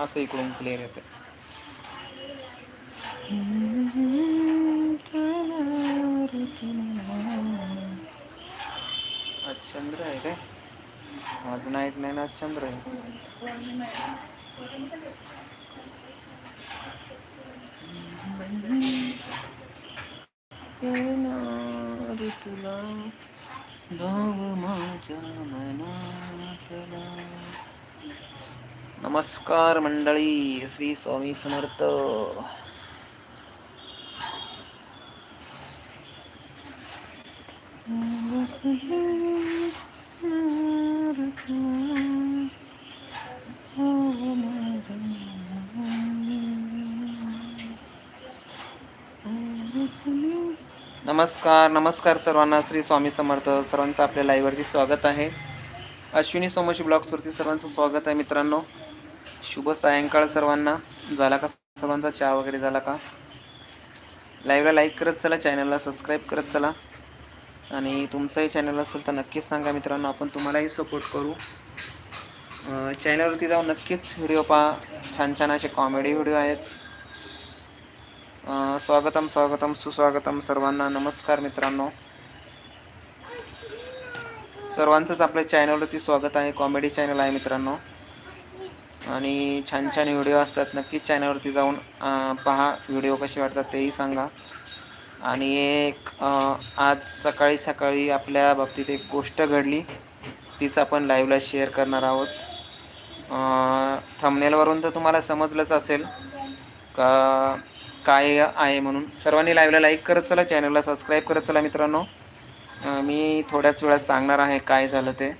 असं इकडून क्लिअर येते. आज चंद्र आहे रे आज नाईट नाही ना चंद्र आहे. तुला भाव माझ्या मनातला. नमस्कार मंडळी श्री स्वामी समर्थ. नमस्कार नमस्कार सर्वांना श्री स्वामी समर्थ. सर्वांचं आपल्या लाईव्हवरती स्वागत आहे. अश्विनी सोमशी ब्लॉग्सवरती सर्वांचं स्वागत आहे मित्रांनो. शुभ सायंकाळ सर्वांना. झाला का सर्वांचा चहा वगैरे झाला का? लाईव्हला लाईक करत चला चॅनलला सबस्क्राईब करत चला. आणि तुमचंही चॅनल असेल तर नक्कीच सांगा मित्रांनो आपण तुम्हालाही सपोर्ट करू. चॅनलवरती जाऊन नक्कीच व्हिडिओ पहा. छान छान असे कॉमेडी व्हिडिओ आहेत. स्वागतम स्वागतम सुस्वागतम सर्वांना. नमस्कार मित्रांनो. सर्वांचंच आपल्या चॅनलवरती स्वागत आहे. कॉमेडी चॅनल आहे मित्रांनो. आणि छान छान व्हिडिओ असतात. नक्कीच चॅनलवरती जाऊन पहा व्हिडिओ कसे वाटतात तेही सांगा. आणि एक आज सकाळी सकाळी आपल्या बाबतीत एक गोष्ट घडली. तीच आपण लाईव्हला शेअर करणार आहोत. थंबनेलवरून तर तुम्हाला समजलंच असेल. का काय आहे म्हणून. सर्वांनी लाईव्हला लाईक करत चला चॅनलला सबस्क्राईब करत चला मित्रांनो. मी थोड्याच वेळात सांगणार आहे काय झालं ते.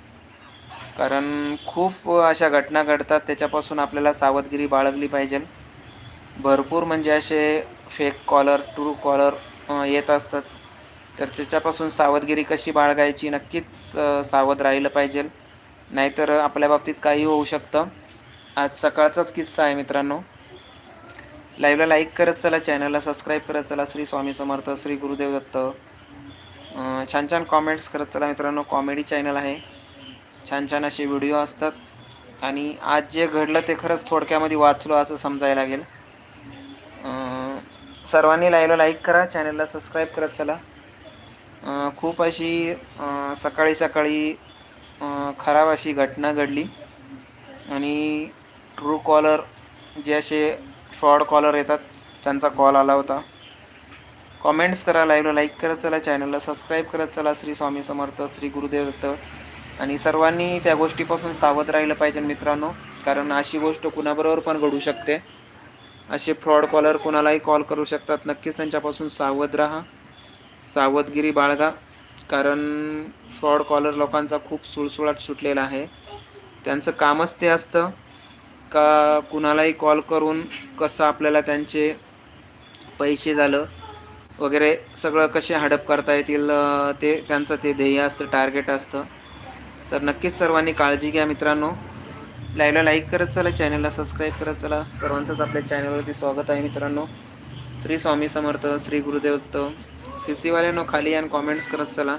कारण खूप अशा घटना घडतात त्याच्यापासून आपल्याला सावधगिरी बाळगली पाहिजे. भरपूर म्हणजे असे फेक कॉलर ट्रू कॉलर येत असतात. तर त्याच्यापासून सावधगिरी कशी बाळगायची नक्कीच सावध राहिलं पाहिजे. नाहीतर आपल्या बाबतीत काही होऊ शकतं. आज सकाळचाच किस्सा आहे मित्रांनो. लाईव्हला लाईक करत चला चॅनलला सबस्क्राईब करत चला श्री स्वामी समर्थ श्री गुरुदेव दत्त. छान छान कॉमेंट्स करत चला मित्रांनो. कॉमेडी चॅनल आहे. छान छान असे व्हिडिओ असतात. आणि आज जे घडलं ते खरंच थोडक्यामध्ये वाचलो असं समजायला लागेल. सर्वांनी लाईव्हला लाईक करा चॅनलला सबस्क्राईब करत चला. खूप अशी सकाळी सकाळी खराब अशी घटना घडली. आणि ट्रू कॉलर जे असे फ्रॉड कॉलर येतात त्यांचा कॉल आला होता. कॉमेंट्स करा लाईव्हला लाईक करत चला चॅनलला सबस्क्राईब करत चला श्री स्वामी समर्थ श्री गुरुदेव दत्त. आणि सर्वांनी त्या गोष्टीपासून सावध राहिलं पाहिजे मित्रांनो. कारण अशी गोष्ट कुणाबरोबर पण घडू शकते. असे फ्रॉड कॉलर कुणालाही कॉल करू शकतात. नक्कीच त्यांच्यापासून सावध राहा. सावधगिरी बाळगा. कारण फ्रॉड कॉलर लोकांचा खूप सुळसुळाट सुटलेला आहे. त्यांचं कामच ते असतं. का कुणालाही कॉल करून कसं आपल्याला त्यांचे पैसे झालं वगैरे सगळं कसे हडप करता येतील ते त्यांचं ते ध्येय असतं टार्गेट असतं. तर नक्कीच सर्वांनी काळजी घ्या मित्रांनो. लाईव्हला लाईक करत चला चॅनलला सबस्क्राईब करत चला. सर्वांचंच आपल्या चॅनलवरती स्वागत आहे मित्रांनो. श्री स्वामी समर्थ श्री गुरुदेवत्त सी सीवाल्यानो खाली आणि कॉमेंट्स करत चला.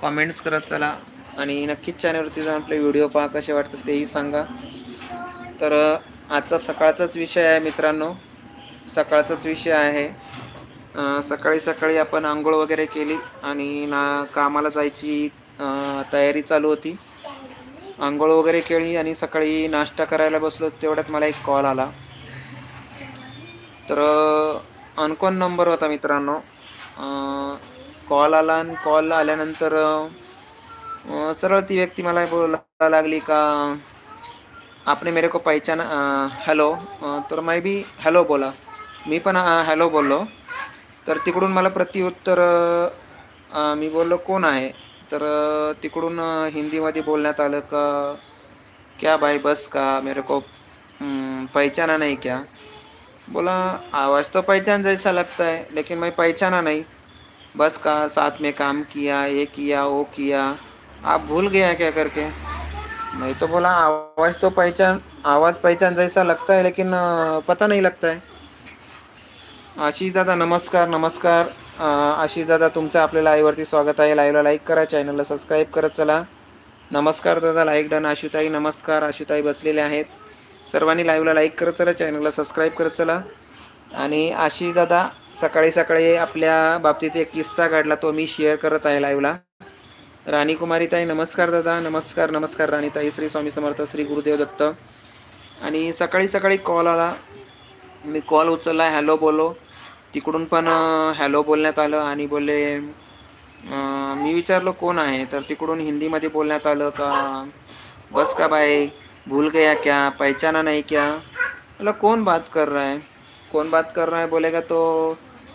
कॉमेंट्स करत चला. आणि नक्कीच चॅनलवरती जाऊन आपले व्हिडिओ पहा कसे वाटतात तेही सांगा. तर आजचा सकाळचाच विषय आहे मित्रांनो. सकाळचाच विषय आहे. सकाळी सकाळी आपण आंघोळ वगैरे केली आणि ना कामाला जायची तयारी चालू होती. आंघोळ वगैरे केली आणि सकाळी नाश्ता करायला बसलो तेवढ्यात मला एक कॉल आला. तर अनकोन नंबर होता मित्रांनो. कॉल आला आणि कॉल आल्यानंतर सरळ ती व्यक्ती मला बोलायला लागली का आपने मेरे को पहचाना हॅलो तर मी बी हॅलो बोला. मी पण हॅलो बोललो. तर तिकडून मला प्रत्युत्तर मी बोललो कोण आहे? तर तिकडून हिंदीमध्ये बोलण्यात आलं का? क्या भाई बस का? मेरे को हम्म, पहचाना नहीं क्या? बोला आवाज़ तो पहचान जैसा लगता है लेकिन मैं पहचाना नहीं। बस का साथ में काम किया ये किया वो किया। आप भूल गया क्या करके? नहीं तो बोला आवाज तो पहचान आवाज पहचान जैसा लगता है लेकिन पता नहीं लगता है। आशीष दादा नमस्कार नमस्कार। आशिष दादा तुमचं आपल्या लाईव्हवरती स्वागत आहे. लाईव्हला लाईक करा चॅनलला सबस्क्राईब करत चला. नमस्कार दादा लाईक डन आशुताई नमस्कार. आशुताई बसलेले आहेत. सर्वांनी लाईव्हला लाईक करत चला चॅनलला सबस्क्राईब करत चला. आणि आशिष दादा सकाळी सकाळी आपल्या बाबतीत एक किस्सा घडला तो मी शेअर करत आहे लाईव्हला राणी कुमारी ताई नमस्कार दादा. नमस्कार नमस्कार राणीताई. श्री स्वामी समर्थ श्री गुरुदेव दत्त. आणि सकाळी सकाळी कॉल आला. मी कॉल उचलला हॅलो बोलो. तिकडून पण हॅलो बोलण्यात आलं आणि बोलले मी विचारलो कोण आहे? तर तिकडून हिंदीमध्ये बोलण्यात आलं का बस का भाई भूल गया क्या पहचाना नहीं क्या? बोला कौन बात कर रहा है? कौन बात कर रहा है? बोलेगा तो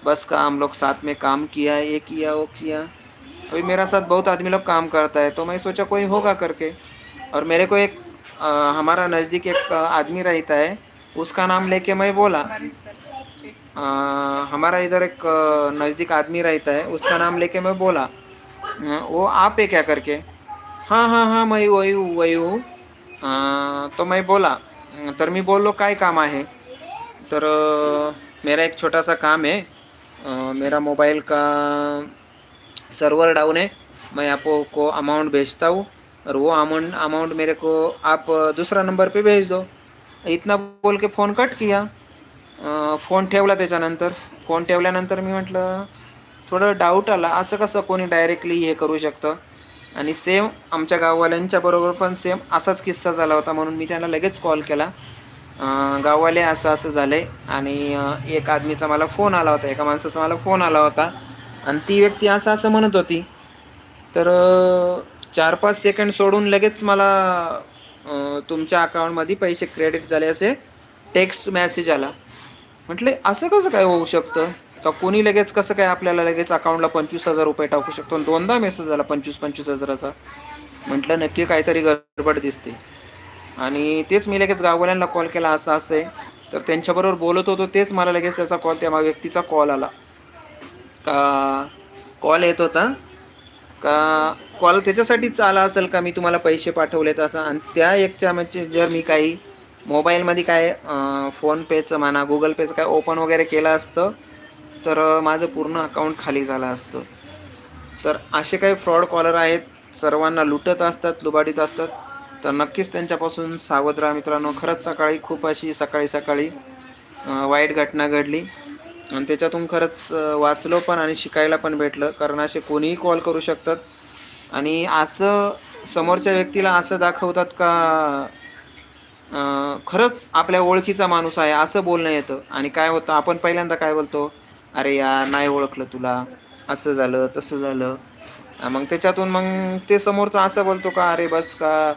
बस का हम लोग साथ में काम किया ये किया वो किया। अभी मेरा साथ बहुत आदमी लोग काम करता है तो मैं सोचा कोई होगा करके। और मेरे को एक अ, हमारा नज़दीक एक आदमी रहता है उसका नाम लेके मैं बोला। अ, हमारा इधर एक नज़दीक आदमी रहता है उसका नाम लेके मैं बोला वो आप है क्या करके? हाँ हाँ हाँ मैं वही हूँ वही हूँ। तो मैं बोला तर मी बोललो काय काम आहे? तर मेरा एक छोटा सा काम है अ, मेरा मोबाइल का सर्वर डाउन है मैं आपको को अमाउंट भेजता हूँ और वो अमाउंट अमाउंट मेरे को आप दूसरा नंबर पे भेज दो। इतना बोल के फ़ोन कट किया। फोन ठेवला त्याच्यानंतर. फोन ठेवल्यानंतर मी म्हटलं थोडं डाऊट आला असं कसं कोणी डायरेक्टली हे करू शकतं? आणि सेम आमच्या गाववाल्यांच्या बरोबर पण सेम असाच किस्सा झाला होता म्हणून मी त्यांना लगेच कॉल. केला गाववाले असं असं झालं आहे आणि एक आदमीचा मला फोन आला होता एका माणसाचा मला फोन आला होता. आणि ती व्यक्ती असं असं म्हणत होती. तर चार पाच सेकंड सोडून लगेच मला तुमच्या अकाउंटमध्ये पैसे क्रेडिट झाले असे टेक्स्ट मॅसेज आला. म्हटले असं कसं काय होऊ शकतं? का कोणी लगेच कसं काय आपल्याला लगेच अकाउंटला पंचवीस हजार रुपये टाकू शकतो आणि दोनदा मेसेज आला पंचवीस पंचवीस हजाराचा? म्हटलं नक्की काहीतरी गडबड दिसते. आणि तेच मी लगेच गाववाल्यांना कॉल केला असं असं आहे. तर त्यांच्याबरोबर बोलत होतो तेच मला लगेच त्याचा कॉल त्या व्यक्तीचा कॉल आला. का कॉल येत होता? का कॉल त्याच्यासाठीच आला असेल का मी तुम्हाला पैसे पाठवलेत असं? आणि त्या एकच्या म्हणजे जर मी काही मोबाईलमध्ये काय फोनपेचं म्हणा गुगल पेचं काय ओपन वगैरे केलं असतं तर माझं पूर्ण अकाउंट खाली झालं असतं. तर असे काही फ्रॉड कॉलर आहेत सर्वांना लुटत असतात लुबाडीत असतात. तर नक्कीच त्यांच्यापासून सावध राहा मित्रांनो. खरंच सकाळी खूप अशी सकाळी सकाळी वाईट घटना घडली. आणि त्याच्यातून खरंच वाचलो पण आणि शिकायला पण भेटलं. कारण असे कोणीही कॉल करू शकतात. आणि असं समोरच्या व्यक्तीला असं दाखवतात का खरंच आपल्या ओळखीचा माणूस आहे असं बोलणं येतं. आणि काय होतं आपण पहिल्यांदा काय बोलतो? अरे यार नाही ओळखलं तुला. असं झालं तसं झालं. मग त्याच्यातून मग ते समोरचं असं बोलतो का अरे बस का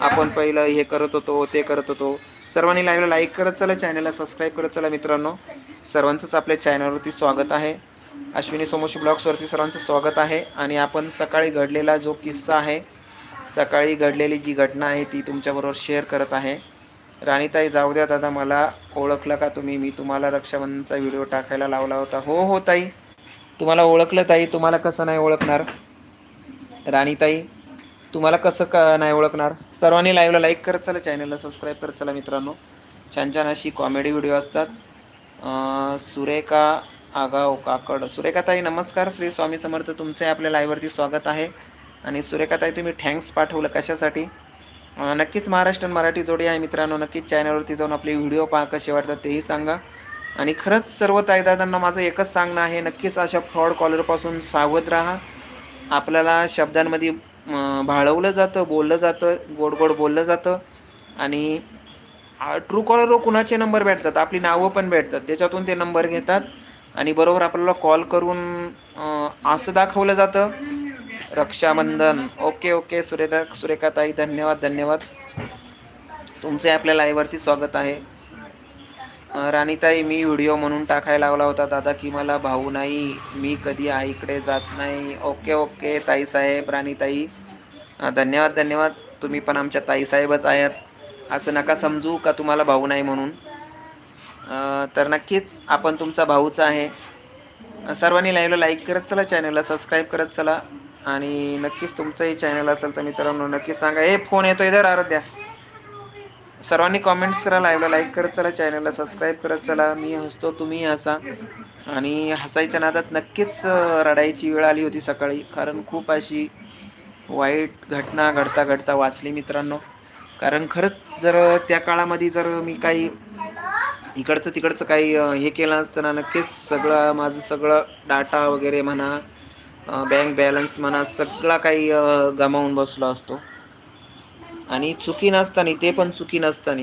आपण पहिलं हे करत होतो ते करत होतो. सर्वांनी लाईव्हला लाईक करत चला चॅनलला सबस्क्राईब करत चला मित्रांनो. सर्वांचंच आपल्या चॅनलवरती स्वागत आहे. अश्विनी सोमोशी ब्लॉग्सवरती सर्वांचं स्वागत आहे. आणि आपण सकाळी घडलेला जो किस्सा आहे सकाळी घडलेली जी घटना आहे ती तुमच्याबरोबर शेअर करत आहे. राणीताई जाऊ द्या दादा मला ओळखलं का तुम्ही? मी तुम्हाला रक्षाबंधनचा व्हिडिओ टाकायला लावला होता. हो हो ताई. तुम्हाला ओळखलं ताई. तुम्हाला कसं नाही ओळखणार? राणीताई तुम्हाला कसं का नाही ओळखणार? सर्वांनी लाईव्हला लाईक करत चला चॅनलला सबस्क्राईब करत चला मित्रांनो. छान छान अशी कॉमेडी व्हिडिओ असतात. सुरेखा आगाव काकड. सुरेखाताई नमस्कार. श्री स्वामी समर्थ तुमचे आपल्या लाईव्हवरती स्वागत आहे. आणि सुरेखाताई तुम्ही थँक्स पाठवलं कशासाठी? नक्कीच महाराष्ट्र मराठी जोडी आहे मित्रांनो. नक्कीच चॅनलवरती जाऊन आपले व्हिडिओ पहा कसे वाटतात तेही सांगा. आणि खरंच सर्व ताईदादांना माझं एकच सांगणं आहे नक्कीच अशा फ्रॉड कॉलरपासून सावध राहा. आपल्याला शब्दांमध्ये भाळवलं जातं बोललं जातं गोड गोड बोललं जातं. आणि ट्रू कॉलरवर कुणाचे नंबर भेटतात? आपली नावं पण भेटतात. त्याच्यातून ते नंबर घेतात. आणि बरोबर आपल्याला कॉल करून असं दाखवलं जातं. रक्षाबंधन. ओके ओके सुरेखा सुरेखाताई धन्यवाद धन्यवाद. तुमचे आपल्या लाईव्हवरती स्वागत आहे. राणीताई मी व्हिडिओ म्हणून टाकायला लावला होता. दादा की मला भाऊ नाही मी कधी आईकडे जात नाही. ओके ओके ताईसाहेब राणीताई. धन्यवाद धन्यवाद. तुम्ही पण आमच्या ताईसाहेबच आहात. असं नका समजू का तुम्हाला भाऊ नाही म्हणून? तर नक्कीच आपण तुमचा भाऊच आहे. सर्वांनी लाईव्हला लाईक करत चला चॅनलला सबस्क्राईब करत चला. आणि नक्कीच तुमचंही चॅनल असेल तर मित्रांनो नक्कीच सांगा. हे फोन येतो इधर आराध्या. सर्वांनी कॉमेंट्स करा लाईव्हला लाईक करत चला चॅनलला सबस्क्राईब करत चला. मी हसतो तुम्ही हसा. आणि हसायच्या नादात नक्कीच रडायची वेळ आली होती सकाळी. कारण खूप अशी वाईट घटना घडता घडता वाचली मित्रांनो. कारण खरंच जर त्या काळामध्ये जर मी काही इकडचं तिकडचं काही हे केलं असतं ना नक्कीच सगळं माझं सगळं डाटा वगैरे म्हणा बँक बॅलन्स म्हणा सगळा काही गमावून बसलो असतो. आणि चुकी नसताना ते पण चुकी नसताना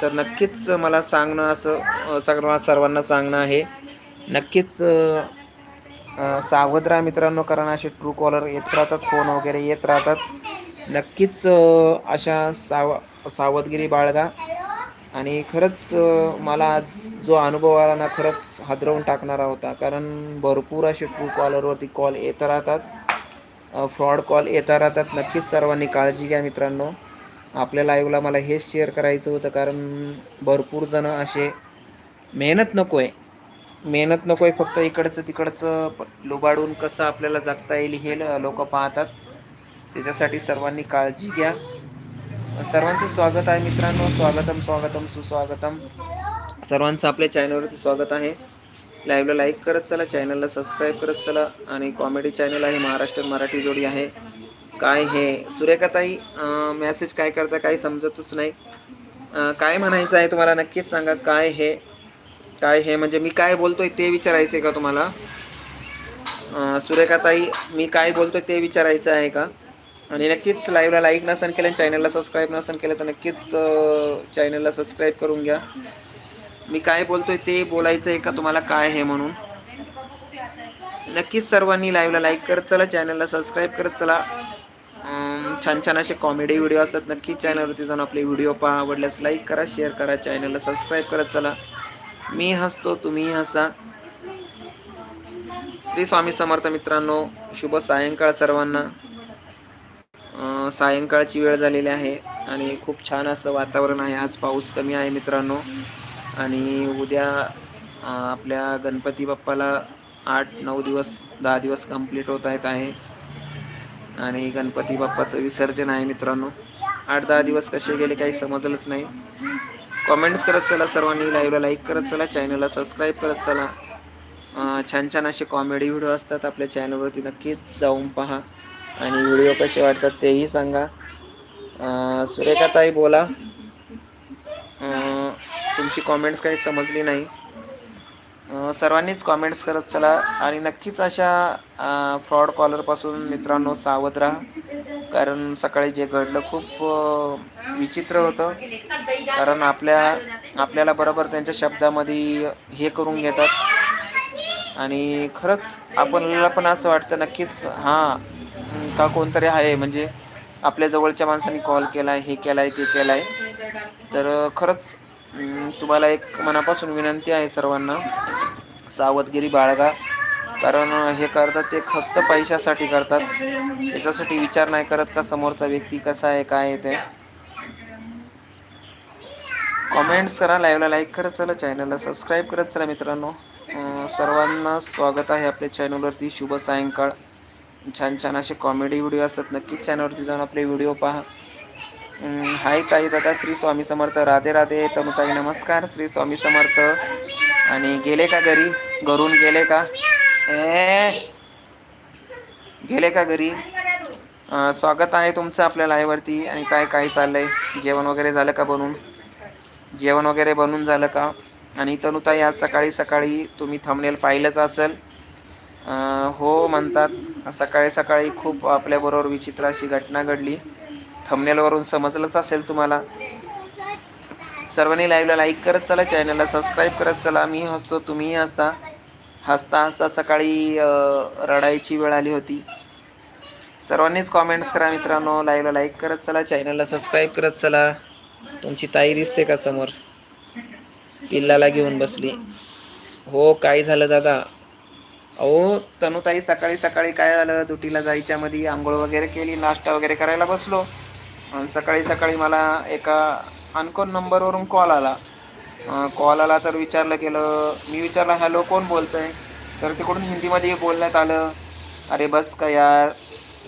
तर नक्कीच मला सांगणं असं सगळं सर्वांना सांगणं आहे. नक्कीच सावध राहा मित्रांनो कारण असे ट्रू कॉलर येत राहतात फोन वगैरे येत राहतात. नक्कीच अशा साव सावधगिरी बाळगा. आणि खरंच मला आज जो अनुभव आला ना खरंच हादरवून टाकणारा होता. कारण भरपूर असे ट्रू कॉलरवरती कॉल येत राहतात. फ्रॉड कॉल येत राहतात. नक्कीच सर्वांनी काळजी घ्या मित्रांनो. आपल्या लाईव्हला मला हेच शेअर करायचं होतं. कारण भरपूर जण असे मेहनत नको आहे मेहनत नको आहे फक्त इकडचं तिकडचं लुबाडून कसं आपल्याला जगता येईल हे लोक पाहतात. त्याच्यासाठी सर्वांनी काळजी घ्या. सर्वांचं स्वागत आहे मित्रांनो. स्वागतम स्वागतम सुस्वागतम. सर्वांचं आपल्या चॅनलवरती स्वागत आहे. लाईव्हला लाईक करत चला चॅनलला सबस्क्राईब करत चला आणि कॉमेडी चॅनल आहे महाराष्ट्र मराठी जोडी आहे. काय हे? सुरेखाताई मेसेज काय करता काही समजतच नाही. काय म्हणायचं आहे तुम्हाला? नक्कीच सांगा काय हे? काय हे? म्हणजे मी काय बोलतोय ते विचारायचं आहे का तुम्हाला? सुरेखाताई मी काय बोलतोय ते विचारायचं आहे का? आणि नक्कीच लाईव्हला लाईक नसेल केलं चॅनलला सबस्क्राईब नसेल केलं तर नक्कीच चॅनलला सबस्क्राईब करून घ्या. मी काय बोलतोय ते बोलायचं आहे का तुम्हाला काय आहे म्हणून. नक्कीच सर्वांनी लाईव्हला लाईक करत चला चॅनलला सबस्क्राईब करत चला. छान छान असे कॉमेडी व्हिडिओ असतात. नक्कीच चॅनलवरती जाऊन आपले व्हिडिओ पहा. आवडल्यास लाईक करा शेअर करा चॅनलला सबस्क्राईब करत चला. मी हसतो तुम्ही हसा. श्री स्वामी समर्थ मित्रांनो शुभ सायंकाळ सर्वांना. सायंकाळची वेळ झालेली आहे आणि खूप छान असं वातावरण आहे. आज पाऊस कमी आहे मित्रांनो. आणि उद्या आपल्या गणपती बाप्पाला आठ नऊ दिवस दहा दिवस कंप्लीट होत आहेत आहे. आणि गणपती बाप्पाचं विसर्जन आहे मित्रांनो. आठ दहा दिवस कसे गेले काही समजलंच नाही. कॉमेंट्स करत चला सर्वांनी लाईव्हला लाईक करत चला चॅनलला सबस्क्राईब करत चला. छान छान असे कॉमेडी व्हिडिओ असतात आपल्या चॅनलवरती नक्कीच जाऊन पहा. आणि व्हिडिओ कसे वाटतात तेही सांगा. सुरेखाताई बोला. तुमची कॉमेंट्स काही समजली नाही. सर्वांनीच कॉमेंट्स करत चला आणि नक्कीच अशा फ्रॉड कॉलरपासून मित्रांनो सावध राहा. कारण सकाळी जे घडलं खूप विचित्र होतं. कारण आपल्या आपल्याला बरोबर त्यांच्या शब्दामध्ये हे करून घेतात. आणि खरंच आपल्याला पण असं वाटतं नक्कीच हां का कोणतरी आहे? म्हणजे आपल्या जवळच्या माणसाने कॉल केला आहे हे केलं आहे ते केलं आहे तर खरंच तुम्हाला एक मनापासून विनंती आहे सर्वांना. सावधगिरी बाळगा. कारण हे करतात ते फक्त पैशासाठी करतात. याच्यासाठी विचार नाही करत का समोरचा व्यक्ती कसा आहे काय आहे ते. कॉमेंट्स करा लाईव्हला लाईक करत चला चॅनलला सबस्क्राईब करत चला मित्रांनो. सर्वांना स्वागत आहे आपल्या चॅनलवरती शुभ सायंकाळ. छान छान असे कॉमेडी व्हिडिओ असतात. नक्कीच चॅनलवरती जाऊन आपले व्हिडिओ पहा. हाय ताई दादा श्री स्वामी समर्थ. राधे राधे तनुताई नमस्कार श्री स्वामी समर्थ. आणि गेले का घरी? घरून गेले का? ए गेले का घरी? स्वागत आहे तुमचं आपल्या लाईव्हवरती आणि काय काय चाललंय? जेवण वगैरे झालं का बनून? जेवण वगैरे बनून झालं का? आणि तनुताई आज सकाळी सकाळी तुम्ही थंबनेल पाहिलंच असेल. हो म्हणतात. सकाळी सकाळी खूप आपल्याबरोबर विचित्र अशी घटना घडली. थंबनेलवरून समजलंच असेल तुम्हाला. सर्वांनी लाईव्हला लाईक करत चला चॅनलला सबस्क्राईब करत चला. मी हसतो तुम्हीही हसा. हसता हसता सकाळी रडायची वेळ आली होती. सर्वांनीच कॉमेंट्स करा मित्रांनो. लाईव्हला लाईक करत चला चॅनलला सबस्क्राईब करत चला. तुमची ताई दिसते का समोर? पिल्लाला घेऊन बसली. हो काय झालं दादा? अहो तनुताई सकाळी सकाळी काय झालं? दुटीला जायच्या मध्ये आंघोळ वगैरे केली नाश्ता वगैरे करायला बसलो. सकाळी सकाळी मला एका अनकोन नंबरवरून कॉल आला. कॉल आला तर विचारलं गेलं मी विचारलं हॅलो कोण बोलतं आहे तर तिकडून हिंदीमध्ये बोलण्यात आलं अरे बस का यार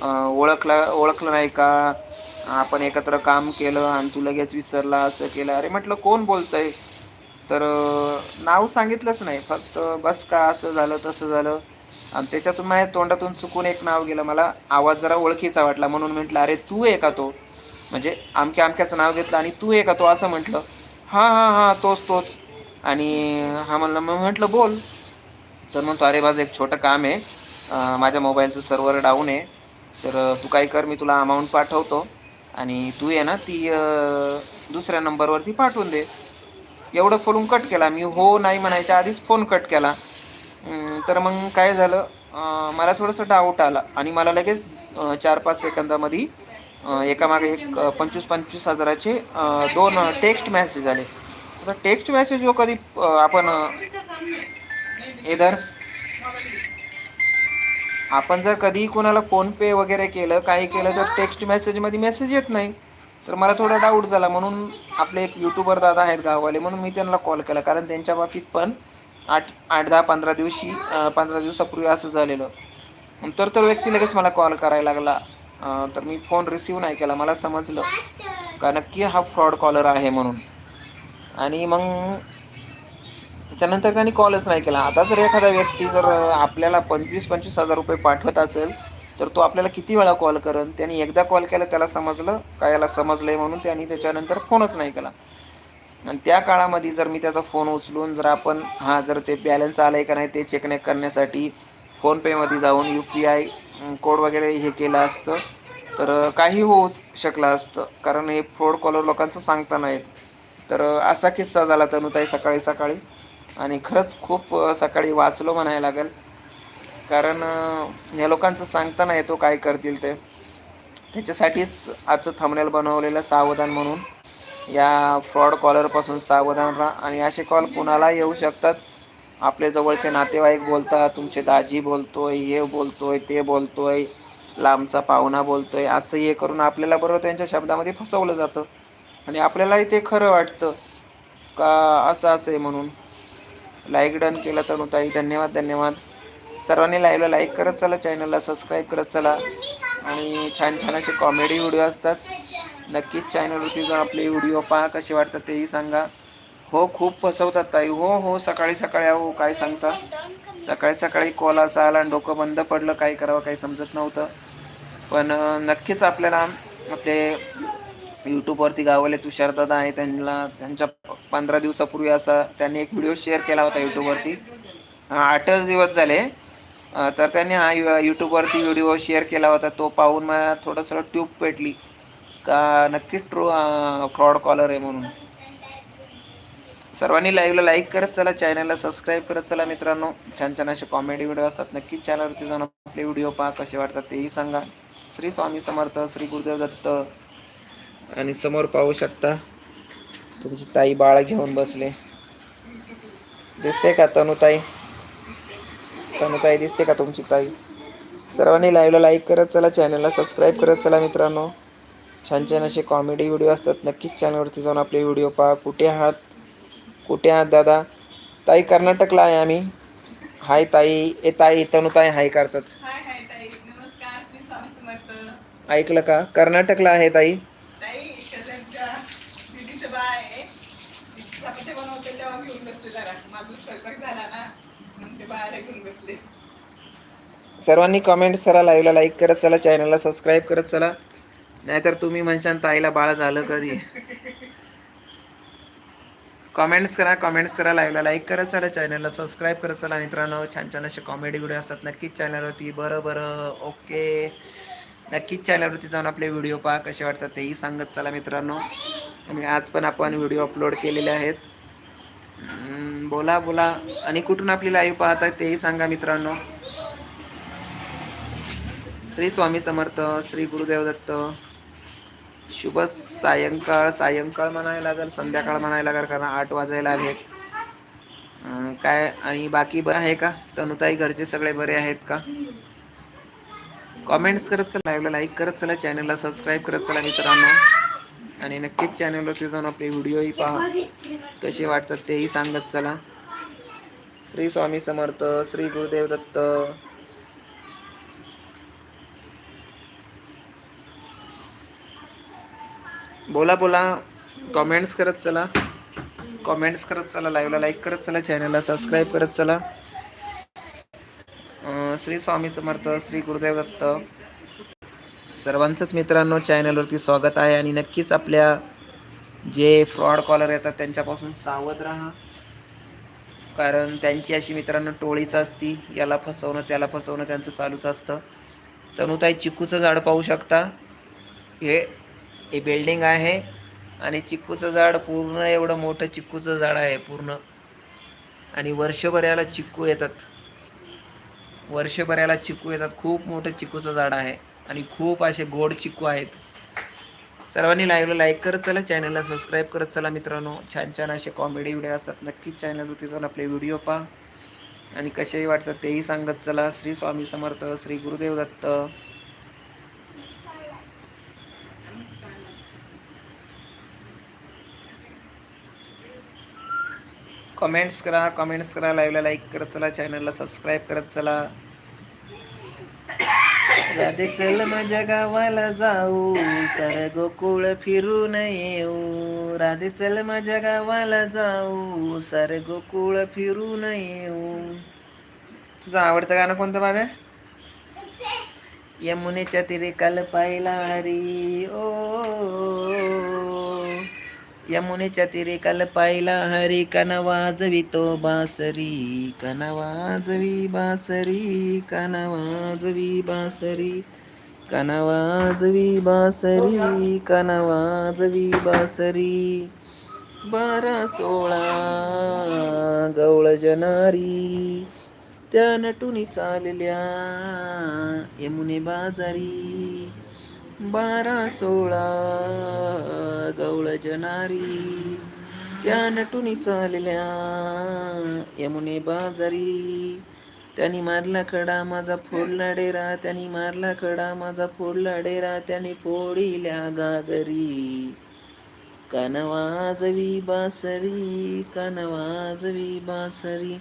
ओळखलं ओळखला ओळखलं नाही का? आपण एकत्र काम केलं आणि तू लगेच विसरला असं केलं. अरे म्हटलं कोण बोलतंय? तर नाव सांगितलंच नाही. फक्त बस का असं झालं तसं झालं. आणि त्याच्यातून माझ्या तोंडातून चुकून एक नाव गेलं. मला आवाज जरा ओळखीचा वाटला. म्हणून म्हटलं अरे तू आहे का तो? म्हणजे आमक्या आमक्याचं नाव घेतलं आणि तू आहे का तो? असं म्हटलं. हां हां हां तोच तोच. आणि हा म्हणलं मग म्हटलं बोल. तर म्हणतो अरे माझं एक छोटं काम आहे. माझ्या मोबाईलचं सर्व्हर डाऊन आहे. तर तू काय कर मी तुला अमाऊंट पाठवतो. आणि तू आहे ना ती दुसऱ्या नंबरवरती पाठवून दे. एवढं फोन कट केला. मी हो नाही म्हणायच्या आधीच फोन कट केला. तर मग काय झालं मला थोडंसं डाऊट आला. आणि मला लगेच चार पाच सेकंदामध्ये एकामागे एक पंचवीस पंचवीस हजाराचे दोन टेक्स्ट मॅसेज आले. आता टेक्स्ट मॅसेज जो कधी आपण इधर आपण जर कधी कोणाला फोनपे वगैरे केलं काही केलं तर टेक्स्ट मेसेजमध्ये मेसेज येत नाही. तर मला थोडा डाऊट झाला. म्हणून आपले एक यूट्यूबर दादा आहेत गाववाले म्हणून मी त्यांना कॉल केला. कारण त्यांच्या बाबतीत पण आठ आठ दहा पंधरा दिवशी पंधरा दिवसापूर्वी असं झालेलं तर तर व्यक्ती लगेच मला कॉल करायला लागला. तर मी फोन रिसीव नाही केला. मला समजलं. का नक्की हा फ्रॉड कॉलर आहे म्हणून. आणि मग त्याच्यानंतर त्यांनी कॉलच नाही केला. आता जर एखादा व्यक्ती जर आपल्याला पंचवीस पंचवीस हजार रुपये पाठवत असेल तर तो आपल्याला किती वेळा कॉल करेल? त्यांनी एकदा कॉल केला त्याला समजलं. का याला समजलंय म्हणून त्यांनी त्याच्यानंतर फोनच नाही केला. आणि त्या काळामध्ये जर मी त्याचा फोन उचलून जर आपण हा जर ते बॅलन्स आलं आहे का नाही ते चेक नाही करण्यासाठी फोनपेमध्ये जाऊन यू पी आय कोड वगैरे हे केलं असतं तर काही होऊ शकलं असतं. कारण हे फ्रॉड कॉलर लोकांचं सांगता नाहीत तर असा किस्सा झाला तनुताई सकाळी सकाळी. आणि खरंच खूप सकाळी वाचलो म्हणायला लागेल. कारण या लोकांचं सांगता नाही येतो काय करतील ते. त्याच्यासाठीच आजचं थंबनेल बनवलेलं सावधान म्हणून. या फ्रॉड कॉलरपासून सावधान राहा आणि असे कॉल कुणाला येऊ शकतात. आपले जवळचे नातेवाईक बोलतात तुमचे दाजी बोलतोय हे बोलतोय ते बोलतोय लांबचा पाहुणा बोलतोय असं हे करून आपल्याला बरोबर त्यांच्या शब्दामध्ये फसवलं जातं. आणि आपल्यालाही ते खरं वाटतं. का असं असं आहे म्हणून. लाईक डन केलं तर ताई धन्यवाद धन्यवाद. सर्वांनी लाईव्हला लाईक करत चला चॅनलला सबस्क्राईब करत चला. आणि छान छान असे कॉमेडी व्हिडिओ असतात. नक्कीच चॅनलवरती जाऊन आपले व्हिडिओ पहा कसे वाटतात तेही सांगा. हो खूप फसवतात ताई. हो हो सकाळी सकाळी अहो काय सांगता? सकाळी सकाळी कॉल असा आला आणि डोकं बंद पडलं काय करावं काही समजत नव्हतं. पण नक्कीच आपल्याला आपले यूट्यूबवरती गावले तुषारदादा आहे त्यांना त्यांच्या प- पंधरा दिवसापूर्वी असा त्यांनी एक व्हिडिओ शेअर केला होता यूट्यूबवरती आठच दिवस झाले. तर त्यांनी हा यू यूट्यूबवरती व्हिडिओ शेअर केला होता. तो पाहून मला थोडंसं ट्यूब पेटली. का नक्की ट्रू फ्रॉड कॉलर आहे म्हणून. सर्वांनी लाईव्हला लाईक करत चला चॅनलला सबस्क्राईब करत चला मित्रांनो. छान छान असे कॉमेडी व्हिडिओ असतात. नक्कीच चॅनलवरती जाऊन आपले व्हिडिओ पहा कसे वाटतात तेही सांगा. श्री स्वामी समर्थ श्री गुरुदेव दत्त आणि समोर पाहू शकता तुमची ताई बाळ घेऊन बसले. दिसते का तनुताई? तनुताई दिसते का तुमची ताई? सर्वांनी लाईव्हला लाईक करत चला चॅनलला सबस्क्राईब करत चला मित्रांनो. छान छान असे कॉमेडी व्हिडिओ असतात. नक्कीच चॅनलवरती जाऊन आपले व्हिडिओ पहा. कुठे आहात? कुठे आहात दादा? ताई कर्नाटकला आहे आम्ही. हाय ताई. ए ताई तनुताई हाय करतात. ऐकलं का? कर्नाटकला आहे ताई ताई शेजारच्या दीदीचं बाळ आहे ती चपात्या बनवते तेव्हा घेऊन बसले जरा माझा स्वयंपाक झाला ना मग ते बाळाला घेऊन बसले. सर्वांनी कमेंट करा लाईव्हला लाईक करत चला चॅनलला सबस्क्राईब करत चला. नाहीतर तुम्ही म्हणशान ताईला बाळ झालं कधी. कमेंट्स करा कमेंट्स करा लाईव्हला लाईक करत चला चॅनलला सबस्क्राईब करत चला. मित्रांनो छान छान असे कॉमेडी व्हिडिओ असतात. नक्कीच चॅनलवरती बरं बरं ओके नक्कीच चॅनलवरती जाऊन आपले व्हिडिओ पहा कसे वाटतात तेही सांगत चला मित्रांनो. आणि आज पण आपण व्हिडिओ अपलोड केलेले आहेत. बोला बोला. आणि कुठून आपली लाईव्ह पाहताय तेही सांगा मित्रांनो. श्री स्वामी समर्थ श्री गुरुदेव दत्त. शुभ सायंकाळ सायंकाळ म्हणायला लागेल संध्याकाळ म्हणायला लागेल कारण आठ वाजायला आलेत काय आणि बाकी बरं आहे का? तनुताई घरचे सगळे बरे आहेत का? कॉमेंट्स करत चला लाईव्हला लाईक करत चला चॅनलला सबस्क्राईब करत चला मित्रांनो. आणि नक्कीच चॅनलवरती जाऊन आपले व्हिडिओही पहा. कसे वाटतात तेही सांगत चला. श्री स्वामी समर्थ श्री गुरुदेव दत्त. बोला बोला. कॉमेंट्स करत चला. कॉमेंट्स करत चला. लाईव्हला लाईक करत चला. चॅनलला सबस्क्राईब करत चला. श्री स्वामी समर्थ श्री गुरुदेव दत्त. सर्वांचंच मित्रांनो चॅनलवरती स्वागत आहे आणि नक्कीच आपल्या जे फ्रॉड कॉलर येतात त्यांच्यापासून सावध राहा. कारण त्यांची अशी मित्रांनो टोळीच असती याला फसवणं त्याला फसवणं त्यांचं चालूच असतं. तनुताई चिकूचं झाड पाहू शकता. हे हे बिल्डिंग आहे आणि चिक्कूचं झाड पूर्ण एवढं मोठं चिक्कूचं झाड आहे पूर्ण. आणि वर्षभर याला चिक्कू येतात. वर्षभर याला चिक्कू येतात. खूप मोठं चिक्कूचं झाड आहे. आणि खूप असे गोड चिकू आहेत. सर्वांनी लाईव्हला लाईक करत चला चॅनलला सबस्क्राईब करत चला मित्रांनो. छान छान असे कॉमेडी व्हिडिओ असतात. नक्कीच चॅनलवरती जाऊन आपले व्हिडिओ पहा. आणि कसेही वाटतात तेही सांगत चला. श्री स्वामी समर्थ श्री गुरुदेव दत्त. कमेंट्स करा कमेंट्स करा. लाईव्हला लाईक करत चला. चॅनलला सबस्क्राईब करत चला. राधे चल माझ्या गावाला जाऊ? सर गोकुळ फिरून येऊ. राधे चल माझ्या गावाला जाऊ. सर गोकुळ फिरून येऊ. तुझं आवडतं गाणं कोणतं बाबा? यमुनेच्या तिरे काल पाहिला हरी ओ. यमुनेच्या तिरे काल पाहिला हरी कन बासरी कनवाजवी बासरी कनवाजवी बासरी कनवाजवी बासरी कनवाजवी बासरी. बारा सोळा गवळ जनारी त्या नटुनी चालल्या यमुने बाजारी. बारा सोळा गवळ जनारी त्या नटुनी चालल्या यमुने बाजारी. त्यांनी मारला खडा माझा फोडला डेरा त्यांनी मारला खडा माझा फोडला डेरा त्याने फोडिल्या गागरी. कान वाजवी बासरी कानवाजवी बासरी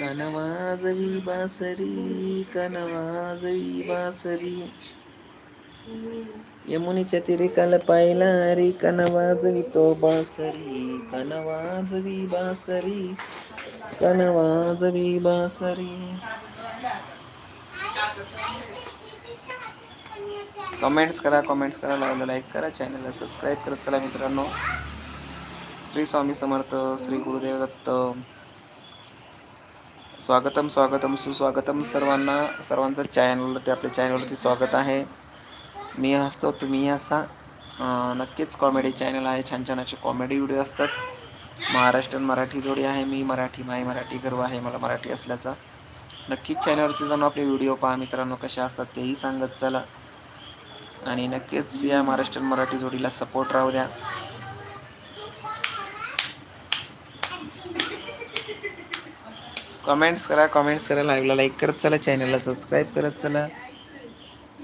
कानवाजवी बासरी कानवाजवी बासरी. यमुनीच्या तिरे काल पाहिला रे वाजवी तो बासरी कान वाजवी बासरी कान वाजवी बासरी. कमेंट्स करा कमेंट्स करा लावलं लाईक करा चॅनलला सबस्क्राईब करत चला मित्रांनो. श्री स्वामी समर्थ श्री गुरुदेव दत्त. स्वागतम स्वागतम सुस्वागतम सर्वांना. सर्वांचं चॅनलवरती आपल्या चॅनलवरती स्वागत आहे. मी हसतो तुम्ही हसा नक्कीच कॉमेडी चॅनल आहे. छान छान असे कॉमेडी व्हिडिओ असतात. महाराष्ट्रीयन मराठी जोडी आहे. मी मराठी माय मराठी गर्व आहे मला मराठी असल्याचा. नक्कीच चॅनलवरती जाऊन आपले व्हिडिओ पहा. मित्रांनो कसे असतात तेही सांगत चला. आणि नक्कीच या महाराष्ट्रीयन मराठी जोडीला सपोर्ट राहू द्या. कमेंट्स करा. कमेंट्स करा. लाईव्हला लाईक करत चला. चॅनलला सबस्क्राईब करत चला.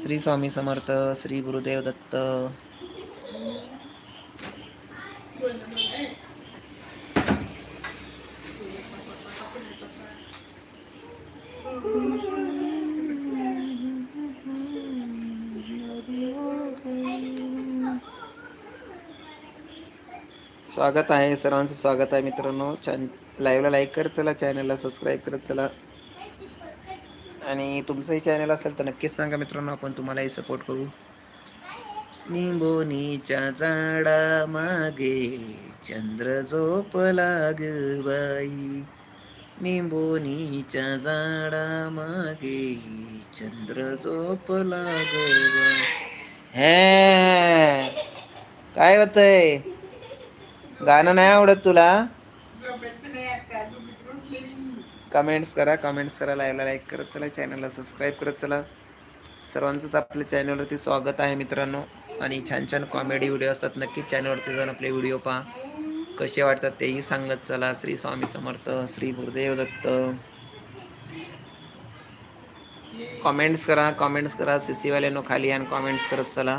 श्री स्वामी समर्थ श्री गुरुदेव दत्त. स्वागत आहे सर्वांचं स्वागत आहे मित्रांनो. चॅन लाईव्हला लाईक करत चला चॅनलला सबस्क्राईब करत चला. आणि तुमचंही चॅनल असेल तर नक्कीच सांगा मित्रांनो आपण तुम्हालाही सपोर्ट करू. निंबोनीच्या झाडा मागे चंद्र झोप लाग बाई. निंबोनीच्या झाडा मागे चंद्र झोप लाग हे काय होतंय? गाणं नाही आवडत तुला झोपायचं नाही आता झोपेत उठलेली. कमेंट्स करा कमेंट्स करा लाईव्हला लाईक करत चला चॅनलला सबस्क्राईब करत चला. सर्वांचंच आपल्या चॅनलवरती स्वागत आहे मित्रांनो. आणि छान छान कॉमेडी व्हिडिओ असतात नक्की चॅनलवरती जाऊन आपले व्हिडिओ पहा. कसे वाटतात तेही सांगत चला. श्री स्वामी समर्थ श्री गुरुदेव दत्त. कॉमेंट्स करा कमेंट्स करा. सी सीवाल्यानो खाली आणि कमेंट्स करत चला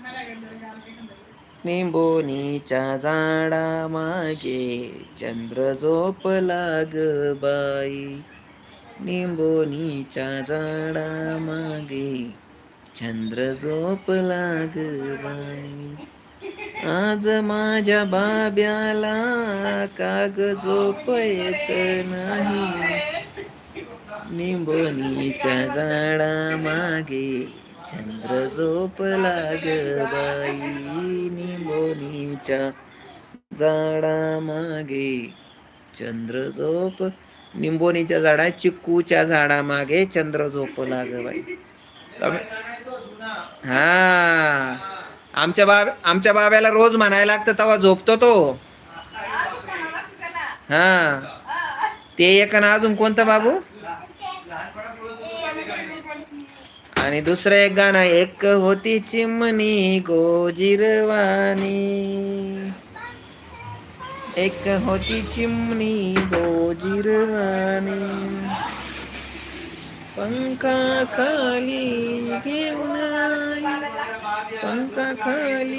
मला गंधर्व गाव ते गंधर्व. निंबोनीच्या झाडा मागे चंद्र झोपला ग बाई. निंबोनीच्या झाडा मागे चंद्र झोपला ग बाई. आज माझ्या बाब्याला काग झोप येत नाही. निंबोनीच्या झाडा मागे चंद्र झोपला ग बाई निंबोनीच्या झाडा मागे चंद्र झोप निंबोनीच्या झाडा चिक्कूच्या झाडा मागे चंद्र झोप लाग बाई हा. आमच्या बाब आमच्या बाब्याला रोज म्हणायला लागतं तेव्हा झोपतो तो. हा. ते एक ना अजून कोणता बाबू? आणि दुसरं एक गाणं एक होती चिमणी गोजिरवाणी एक होती चिमणी गोजिरवाणी पंखा खाली घेऊन पंखा खाली